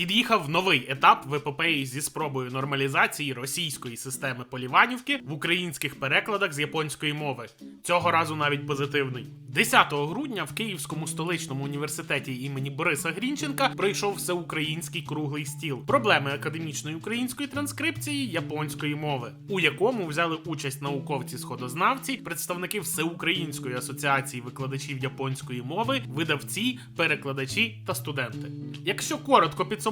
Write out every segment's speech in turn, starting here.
під'їхав новий етап в епопеї зі спробою нормалізації російської системи поліванівки в українських перекладах з японської мови. Цього разу навіть позитивний. 10 грудня в Київському столичному університеті імені Бориса Грінченка пройшов всеукраїнський круглий стіл проблеми академічної української транскрипції японської мови, у якому взяли участь науковці-сходознавці, представники Всеукраїнської асоціації викладачів японської мови, видавці, перекладачі та студенти. Якщо коротко підсумувати,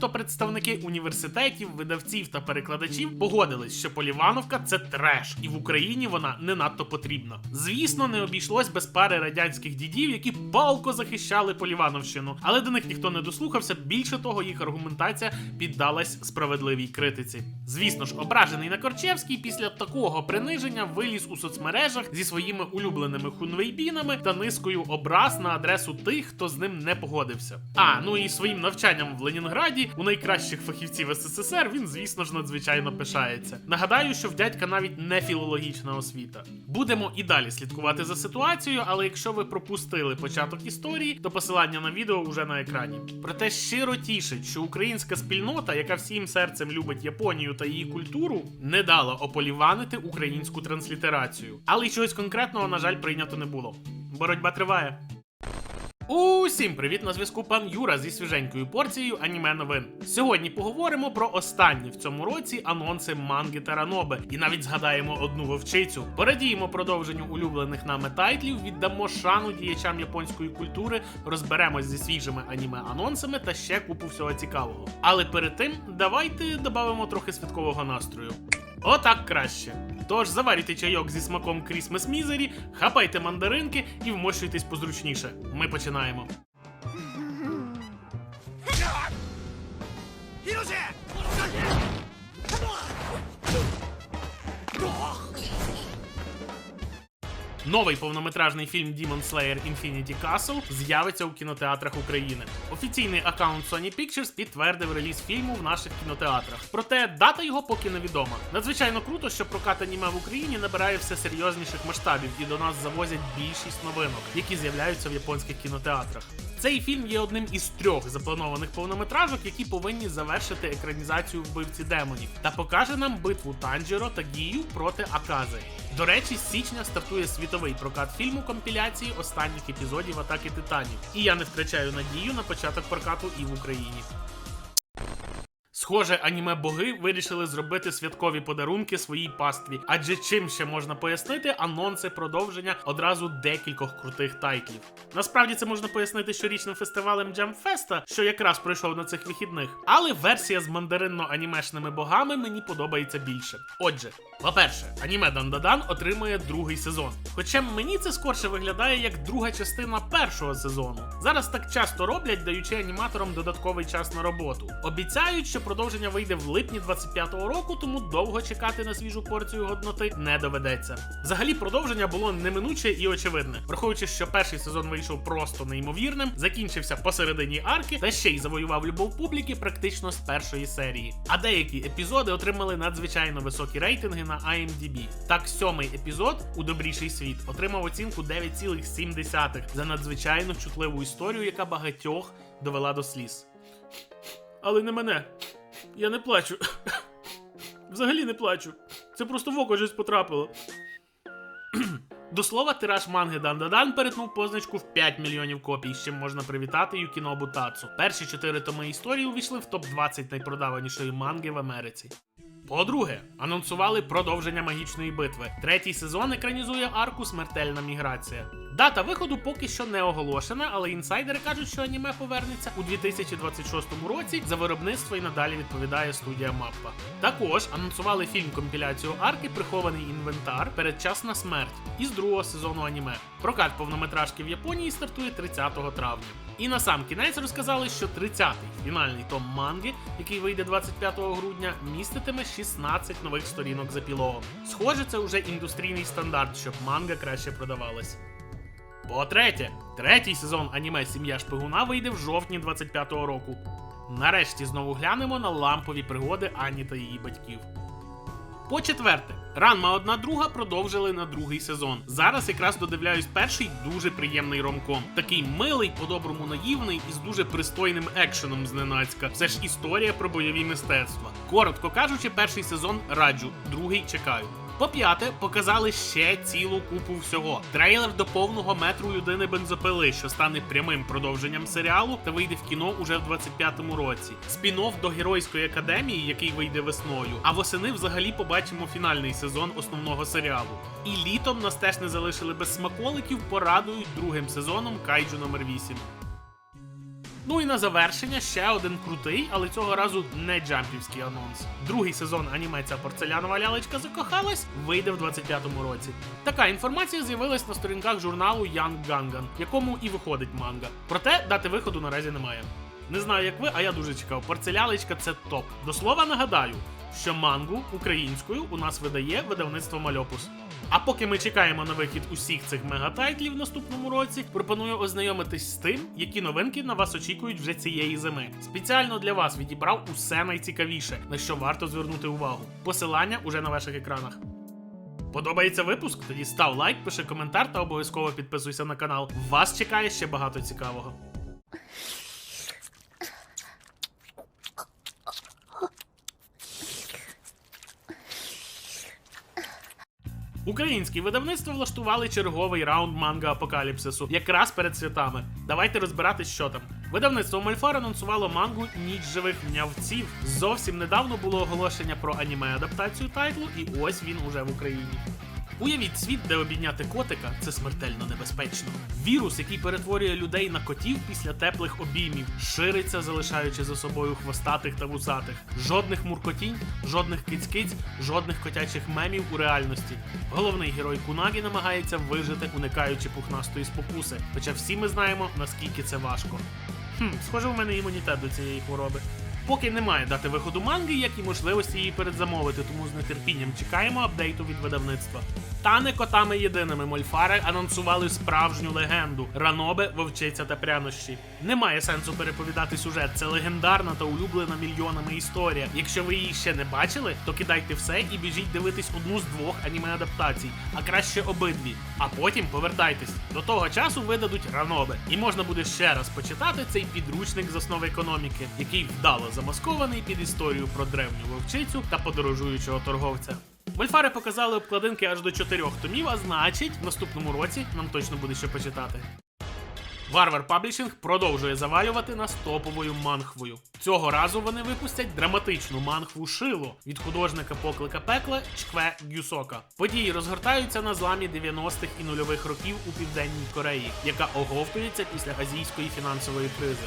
то представники університетів, видавців та перекладачів погодились, що Полівановка це треш, і в Україні вона не надто потрібна. Звісно, не обійшлось без пари радянських дідів, які палко захищали Полівановщину, але до них ніхто не дослухався. Більше того, їх аргументація піддалась справедливій критиці. Звісно ж, ображений на Корчевський після такого приниження виліз у соцмережах зі своїми улюбленими хунвейбінами та низкою образ на адресу тих, хто з ним не погодився. А ну і своїм навчанням в Ленінграді у найкращих фахівців СССР він, звісно ж, надзвичайно пишається. Нагадаю, що в дядька навіть не філологічна освіта. Будемо і далі слідкувати за ситуацією, але якщо ви пропустили початок історії, то посилання на відео вже на екрані. Проте щиро тішить, що українська спільнота, яка всім серцем любить Японію та її культуру, не дала ополіванити українську транслітерацію. Але й чогось конкретного, на жаль, прийнято не було. Боротьба триває. Усім привіт на зв'язку пан Юра зі свіженькою порцією аніме новин. Сьогодні поговоримо про останні в цьому році анонси манги таранобе і навіть згадаємо одну вовчицю. Порадіємо продовженню улюблених нами тайтлів, віддамо шану діячам японської культури, розберемось зі свіжими аніме анонсами та ще купу всього цікавого. Але перед тим давайте додамо трохи святкового настрою. Отак краще. Тож заварюйте чайок зі смаком Крісмес Мізері, хапайте мандаринки і вмощуйтесь позручніше. Ми починаємо. Новий повнометражний фільм Demon Slayer Infinity Castle з'явиться у кінотеатрах України. Офіційний аккаунт Sony Pictures підтвердив реліз фільму в наших кінотеатрах. Проте дата його поки невідома. Надзвичайно круто, що прокат аніме в Україні набирає все серйозніших масштабів і до нас завозять більшість новинок, які з'являються в японських кінотеатрах. Цей фільм є одним із трьох запланованих повнометражок, які повинні завершити екранізацію вбивці демонів, та покаже нам битву Танджіро та Гію проти Акази. До речі, з січня стартує світовий прокат фільму компіляції останніх епізодів Атаки Титанів. І я не втрачаю надію на початок прокату і в Україні. Схоже, аніме боги вирішили зробити святкові подарунки своїй пастві, адже чим ще можна пояснити анонси продовження одразу декількох крутих тайтлів. Насправді це можна пояснити щорічним фестивалем Джамфеста, що якраз пройшов на цих вихідних, але версія з мандаринно-анімешними богами мені подобається більше. Отже, по-перше, аніме Дандадан отримує другий сезон. Хоча мені це скорше виглядає як друга частина першого сезону. Зараз так часто роблять, даючи аніматорам додатковий час на роботу. Обіцяють, що продовження вийде в липні 25-го року, тому довго чекати на свіжу порцію годноти не доведеться. Взагалі, продовження було неминуче і очевидне, враховуючи, що перший сезон вийшов просто неймовірним, закінчився посередині арки та ще й завоював любов публіки практично з першої серії. А деякі епізоди отримали надзвичайно високі рейтинги на IMDb. Так, сьомий епізод у добріший світ отримав оцінку 9,7 за надзвичайно чутливу історію, яка багатьох довела до сліз. Але не мене. Я не плачу. Взагалі не плачу. Це просто в око щось потрапило. До слова, тираж манги Дандадан перетнув позначку в 5 мільйонів копій, з чим можна привітати Юкінобу Тацу. Перші чотири томи історії увійшли в топ-20 найпродаванішої манги в Америці. По-друге, анонсували продовження магічної битви. Третій сезон екранізує арку Смертельна міграція. Дата виходу поки що не оголошена, але інсайдери кажуть, що аніме повернеться у 2026 році. За виробництво і надалі відповідає студія Маппа. Також анонсували фільм компіляцію арки Прихований інвентар Передчасна смерть із другого сезону аніме. Прокат повнометражки в Японії стартує 30 травня. І на сам кінець розказали, що 30-й фінальний том манги, який вийде 25 грудня, міститиме 16 нових сторінок з епілогом. Схоже, це вже індустрійний стандарт, щоб манга краще продавалась. По-третє, третій сезон аніме Сім'я шпигуна вийде в жовтні 25-го року. Нарешті знову глянемо на лампові пригоди Ані та її батьків. По четверте, Ранма одна друга продовжили на другий сезон. Зараз якраз додивляюсь перший дуже приємний ромком. Такий милий, по-доброму наївний і з дуже пристойним екшеном зненацька. Це ж історія про бойові мистецтва. Коротко кажучи, перший сезон раджу, другий чекаю. По п'яте, показали ще цілу купу всього. Трейлер до повного метру людини бензопили, що стане прямим продовженням серіалу та вийде в кіно уже в 25-му році. Спін-офф до геройської академії, який вийде весною. А восени взагалі побачимо фінальний сезон основного серіалу. І літом нас теж не залишили без смаколиків, порадують другим сезоном Кайджу номер 8 Ну і на завершення ще один крутий, але цього разу не джампівський анонс. Другий сезон аніме ця порцелянова лялечка закохалась вийде в 25-му році. Така інформація з'явилась на сторінках журналу Young Gangan, якому і виходить манга. Проте дати виходу наразі немає. Не знаю, як ви, а я дуже чекав. Порцелялечка це топ. До слова нагадаю, що мангу українською у нас видає видавництво Мальопус. А поки ми чекаємо на вихід усіх цих мегатайтлів в наступному році, пропоную ознайомитись з тим, які новинки на вас очікують вже цієї зими. Спеціально для вас відібрав усе найцікавіше, на що варто звернути увагу. Посилання уже на ваших екранах. Подобається випуск? Тоді став лайк, пиши коментар та обов'язково підписуйся на канал. Вас чекає ще багато цікавого. Українські видавництва влаштували черговий раунд манга апокаліпсису якраз перед святами. Давайте розбиратись, що там. Видавництво Мальфар анонсувало мангу Ніч живих м'явців. Зовсім недавно було оголошення про аніме адаптацію тайтлу, і ось він уже в Україні. Уявіть світ, де обійняти котика це смертельно небезпечно. Вірус, який перетворює людей на котів після теплих обіймів, шириться, залишаючи за собою хвостатих та вусатих. Жодних муркотінь, жодних киць-киць, жодних котячих мемів у реальності. Головний герой Кунагі намагається вижити, уникаючи пухнастої спокуси. Хоча всі ми знаємо, наскільки це важко. Хм, схоже, у мене імунітет до цієї хвороби. Поки немає дати виходу манги, як і можливості її передзамовити, тому з нетерпінням чекаємо апдейту від видавництва. Та не котами єдиними мольфари анонсували справжню легенду Ранобе, вовчиця та прянощі. Немає сенсу переповідати сюжет. Це легендарна та улюблена мільйонами історія. Якщо ви її ще не бачили, то кидайте все і біжіть дивитись одну з двох аніме адаптацій, а краще обидві. А потім повертайтесь. До того часу видадуть Ранобе, і можна буде ще раз почитати цей підручник з основ економіки, який вдало замаскований під історію про древню вовчицю та подорожуючого торговця. Вольфари показали обкладинки аж до чотирьох томів, а значить, в наступному році нам точно буде що почитати. Варвар Паблішинг продовжує завалювати нас топовою манхвою. Цього разу вони випустять драматичну манхву Шило від художника поклика пекла Чкве Гюсока. Події розгортаються на зламі 90-х і нульових років у південній Кореї, яка оговтується після азійської фінансової кризи.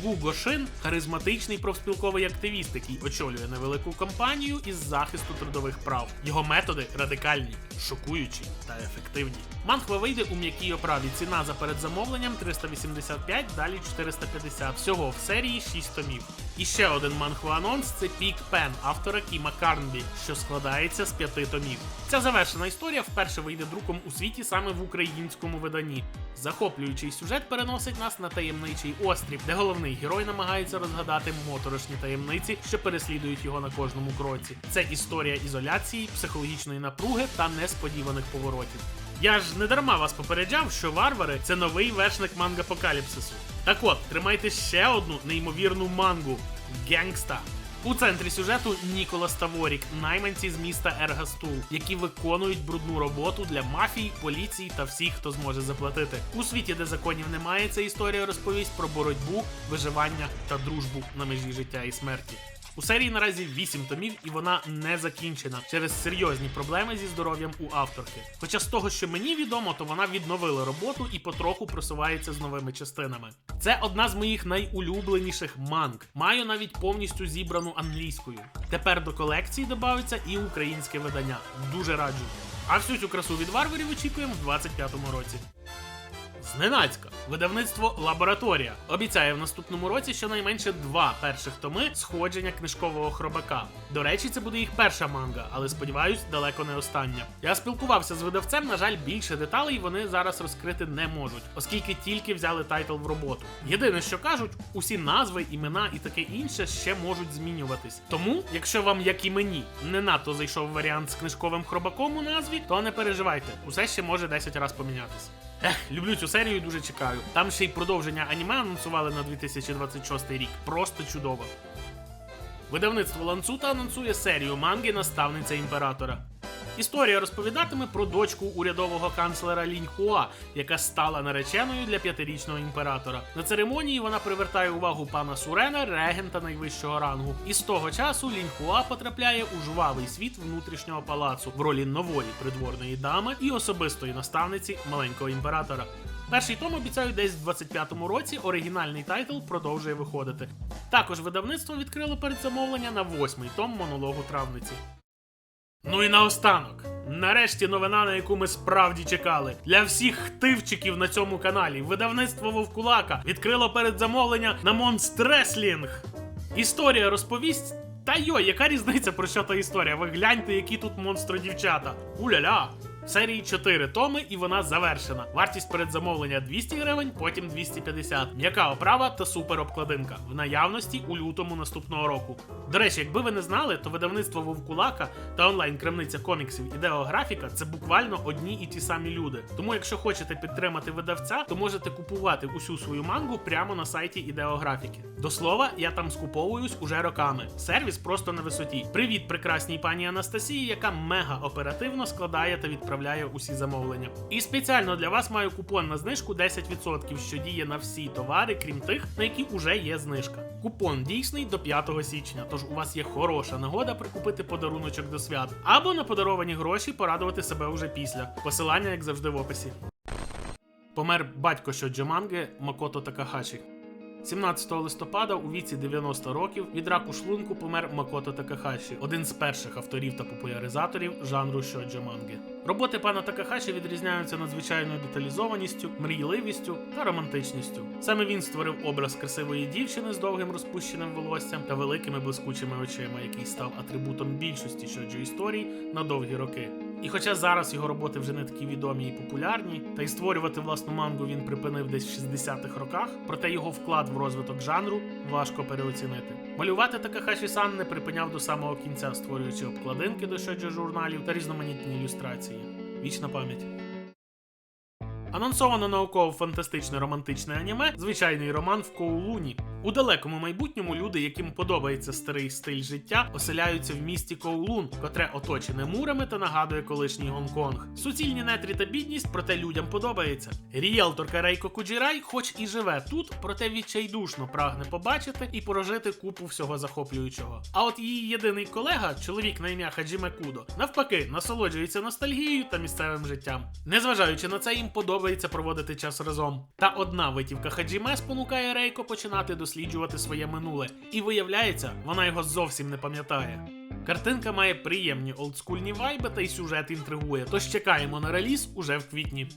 Гу Гошин харизматичний профспілковий активіст, який очолює невелику компанію із захисту трудових прав. Його методи радикальні, шокуючі та ефективні. Манхва вийде у м'якій оправі. Ціна за передзамовленням 385, далі 450. Всього в серії 6 томів. І ще один манхва анонс це Пік Пен автора Кіма Карнбі, що складається з п'яти томів. Ця завершена історія вперше вийде друком у світі саме в українському виданні. Захоплюючий сюжет переносить нас на таємничий острів, де головний герой намагається розгадати моторошні таємниці, що переслідують його на кожному кроці. Це історія ізоляції, психологічної напруги та несподіваних поворотів. Я ж не дарма вас попереджав, що варвари це новий вершник манга-апокаліпсису. Так от, тримайте ще одну неймовірну мангу Генгста. У центрі сюжету Ніколас Таворік, найманці з міста Ергастул, які виконують брудну роботу для мафій, поліції та всіх, хто зможе заплатити. У світі, де законів немає, ця історія розповість про боротьбу, виживання та дружбу на межі життя і смерті. У серії наразі 8 томів, і вона не закінчена через серйозні проблеми зі здоров'ям у авторки. Хоча з того, що мені відомо, то вона відновила роботу і потроху просувається з новими частинами. Це одна з моїх найулюбленіших манг. Маю навіть повністю зібрану англійською. Тепер до колекції додається і українське видання. Дуже раджу. А всю цю красу від варварів очікуємо в 25-му році. Зненацька, видавництво Лабораторія обіцяє в наступному році щонайменше два перших томи сходження книжкового хробака. До речі, це буде їх перша манга, але сподіваюсь, далеко не остання. Я спілкувався з видавцем. На жаль, більше деталей вони зараз розкрити не можуть, оскільки тільки взяли тайтл в роботу. Єдине, що кажуть, усі назви, імена і таке інше ще можуть змінюватись. Тому, якщо вам, як і мені, не надто зайшов варіант з книжковим хробаком у назві, то не переживайте, усе ще може 10 разів помінятися. Ех, люблю цю серію, дуже чекаю. Там ще й продовження аніме анонсували на 2026 рік. Просто чудово. Видавництво Ланцута анонсує серію манги Наставниця імператора. Історія розповідатиме про дочку урядового канцлера Лінь Хуа, яка стала нареченою для п'ятирічного імператора. На церемонії вона привертає увагу пана Сурена, регента найвищого рангу. І з того часу Лінь Хуа потрапляє у жвавий світ внутрішнього палацу в ролі нової придворної дами і особистої наставниці маленького імператора. Перший том обіцяють десь в 25-му році. Оригінальний тайтл продовжує виходити. Також видавництво відкрило передзамовлення на восьмий том монологу травниці. Ну і наостанок. Нарешті новина, на яку ми справді чекали. Для всіх хтивчиків на цьому каналі видавництво Вовкулака відкрило передзамовлення на Монстреслінг. Історія розповість. Та йо, яка різниця про що та історія? Ви гляньте, які тут монстро дівчата. Уля-ля! Серії 4 томи і вона завершена. Вартість передзамовлення 200 гривень, потім 250. М'яка оправа та супер обкладинка в наявності у лютому наступного року. До речі, якби ви не знали, то видавництво Вовкулака та онлайн-крамниця коміксів Ідеографіка це буквально одні і ті самі люди. Тому, якщо хочете підтримати видавця, то можете купувати усю свою мангу прямо на сайті Ідеографіки. До слова, я там скуповуюсь уже роками. Сервіс просто на висоті. Привіт, прекрасній пані Анастасії, яка мега оперативно складає та відправляє усі замовлення. І спеціально для вас маю купон на знижку 10%, що діє на всі товари, крім тих, на які вже є знижка. Купон дійсний до 5 січня, тож у вас є хороша нагода прикупити подаруночок до свят або на подаровані гроші порадувати себе уже після. Посилання, як завжди, в описі. Помер батько Шоджо-манги Макото Такахаші. 17 листопада у віці 90 років від раку шлунку помер Макото Такахаші, один з перших авторів та популяризаторів жанру шоджо манги. Роботи пана Такахаші відрізняються надзвичайною деталізованістю, мрійливістю та романтичністю. Саме він створив образ красивої дівчини з довгим розпущеним волоссям та великими блискучими очима, який став атрибутом більшості шоджо історій на довгі роки. І хоча зараз його роботи вже не такі відомі і популярні, та й створювати власну мангу він припинив десь в 60-х роках, проте його вклад в розвиток жанру важко переоцінити. Малювати Такахаші Сан не припиняв до самого кінця, створюючи обкладинки до шоджо журналів та різноманітні ілюстрації. Вічна пам'ять. Анонсовано науково-фантастичне романтичне аніме, звичайний роман в Коулуні. У далекому майбутньому люди, яким подобається старий стиль життя, оселяються в місті Коулун, котре оточене мурами та нагадує колишній Гонконг. Суцільні нетрі та бідність, проте людям подобається. Ріелторка Рейко Куджірай, хоч і живе тут, проте відчайдушно прагне побачити і прожити купу всього захоплюючого. А от її єдиний колега, чоловік на ім'я Хаджіме Кудо, навпаки, насолоджується ностальгією та місцевим життям. Незважаючи на це, їм подобається проводити час разом. Та одна витівка Хаджіме спонукає Рейко починати досліджувати своє минуле, і виявляється, вона його зовсім не пам'ятає. Картинка має приємні олдскульні вайби та й сюжет інтригує, тож чекаємо на реліз уже в квітні.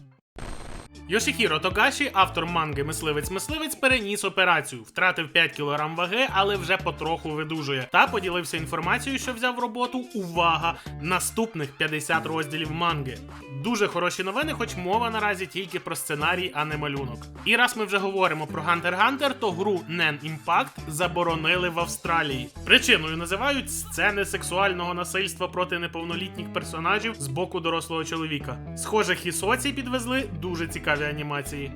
Йошихіро Тогаші, автор манги Мисливець-мисливець, переніс операцію, втратив 5 кг ваги, але вже потроху видужує. Та поділився інформацією, що взяв роботу. Увага! Наступних 50 розділів манги. Дуже хороші новини, хоч мова наразі тільки про сценарій, а не малюнок. І раз ми вже говоримо про Hunter Hunter, то гру Nen Impact заборонили в Австралії. Причиною називають сцени сексуального насильства проти неповнолітніх персонажів з боку дорослого чоловіка. Схоже, хісоці підвезли дуже цікаві анімації.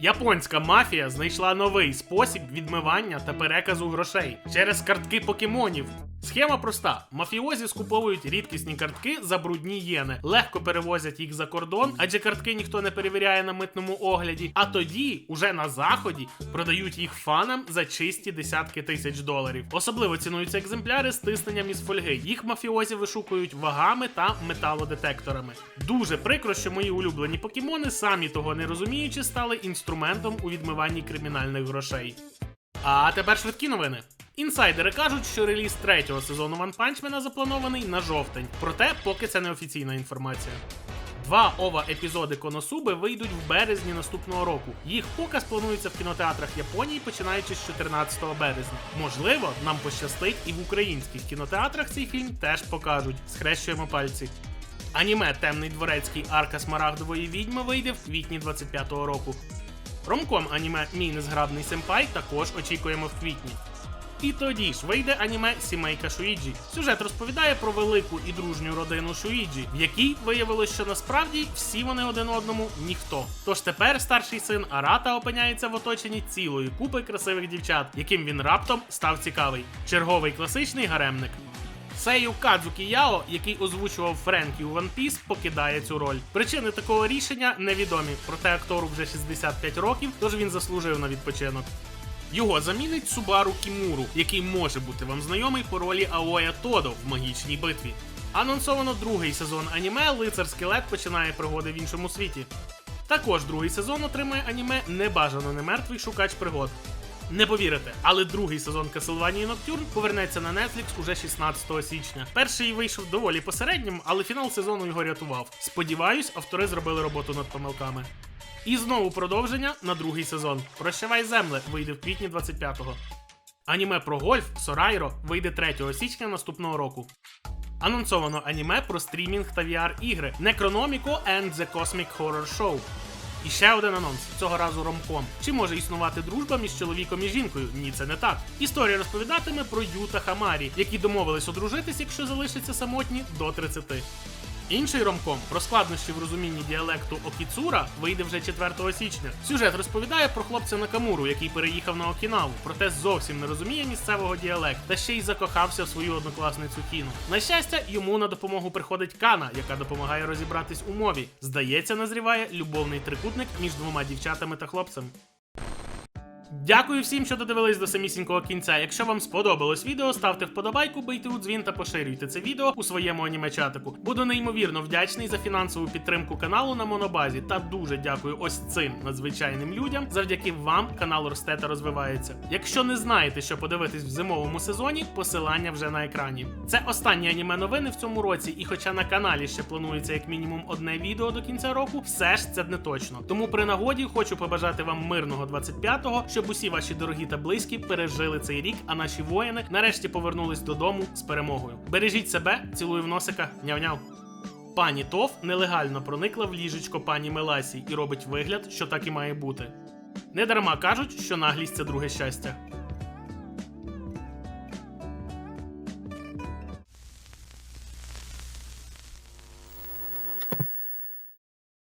Японська мафія знайшла новий спосіб відмивання та переказу грошей через картки покемонів. Схема проста: мафіозі скуповують рідкісні картки за брудні єни, легко перевозять їх за кордон, адже картки ніхто не перевіряє на митному огляді. А тоді, уже на заході, продають їх фанам за чисті десятки тисяч доларів. Особливо цінуються екземпляри з тисненням із фольги. Їх мафіозі вишукують вагами та металодетекторами. Дуже прикро, що мої улюблені покемони, самі того не розуміючи, стали інструментом у відмиванні кримінальних грошей. А тепер швидкі новини. Інсайдери кажуть, що реліз третього сезону One Punch Man запланований на жовтень, проте поки це не офіційна інформація. Два ова епізоди Коносуби вийдуть в березні наступного року. Їх показ планується в кінотеатрах Японії, починаючи з 14 березня. Можливо, нам пощастить і в українських кінотеатрах цей фільм теж покажуть. Схрещуємо пальці. Аніме Темний дворецький арка Смарагдової відьми вийде в квітні 25-го року. Ромком аніме Мій незграбний сенпай також очікуємо в квітні. І тоді ж вийде аніме Сімейка Шуїджі. Сюжет розповідає про велику і дружню родину Шуїджі, в якій виявилось, що насправді всі вони один одному ніхто. Тож тепер старший син Арата опиняється в оточенні цілої купи красивих дівчат, яким він раптом став цікавий. Черговий класичний гаремник. Сею Кадзукі Яо, який озвучував Френкі у One Piece, покидає цю роль. Причини такого рішення невідомі, проте актору вже 65 років, тож він заслужив на відпочинок. Його замінить Субару Кімуру, який може бути вам знайомий по ролі Аоя Тодо в магічній битві. Анонсовано другий сезон аніме Лицар Скелет починає пригоди в іншому світі. Також другий сезон отримує аніме Небажано немертвий шукач пригод. Не повірите, але другий сезон Castlevania Nocturne повернеться на Netflix уже 16 січня. Перший вийшов доволі посереднім, але фінал сезону його рятував. Сподіваюсь, автори зробили роботу над помилками. І знову продовження на другий сезон. Прощавай земле вийде в квітні 25-го. Аніме про гольф Сорайро вийде 3 січня наступного року. Анонсовано аніме про стрімінг та VR-ігри Necronomico and the Cosmic Horror Show. І ще один анонс цього разу ромком. Чи може існувати дружба між чоловіком і жінкою? Ні, це не так. Історія розповідатиме про Ю та Хамарі, які домовились одружитись, якщо залишаться самотні до 30. Інший ромком про складнощі в розумінні діалекту Окіцура вийде вже 4 січня. Сюжет розповідає про хлопця Накамуру, який переїхав на Окінаву, проте зовсім не розуміє місцевого діалекту та ще й закохався в свою однокласницю Кіну. На щастя, йому на допомогу приходить Кана, яка допомагає розібратись у мові. Здається, назріває любовний трикутник між двома дівчатами та хлопцем. Дякую всім, що додивились до самісінького кінця. Якщо вам сподобалось відео, ставте вподобайку, бийте у дзвін та поширюйте це відео у своєму анімечатику. Буду неймовірно вдячний за фінансову підтримку каналу на монобазі. Та дуже дякую ось цим надзвичайним людям. Завдяки вам канал росте та розвивається. Якщо не знаєте, що подивитись в зимовому сезоні, посилання вже на екрані. Це останні аніме новини в цьому році, і хоча на каналі ще планується як мінімум одне відео до кінця року, все ж це не точно. Тому при нагоді хочу побажати вам мирного 25-го, щоб усі ваші дорогі та близькі пережили цей рік, а наші воїни нарешті повернулись додому з перемогою. Бережіть себе, цілую в носика, няв-няв. Пані Тов нелегально проникла в ліжечко пані Меласі і робить вигляд, що так і має бути. Недарма кажуть, що наглість це друге щастя.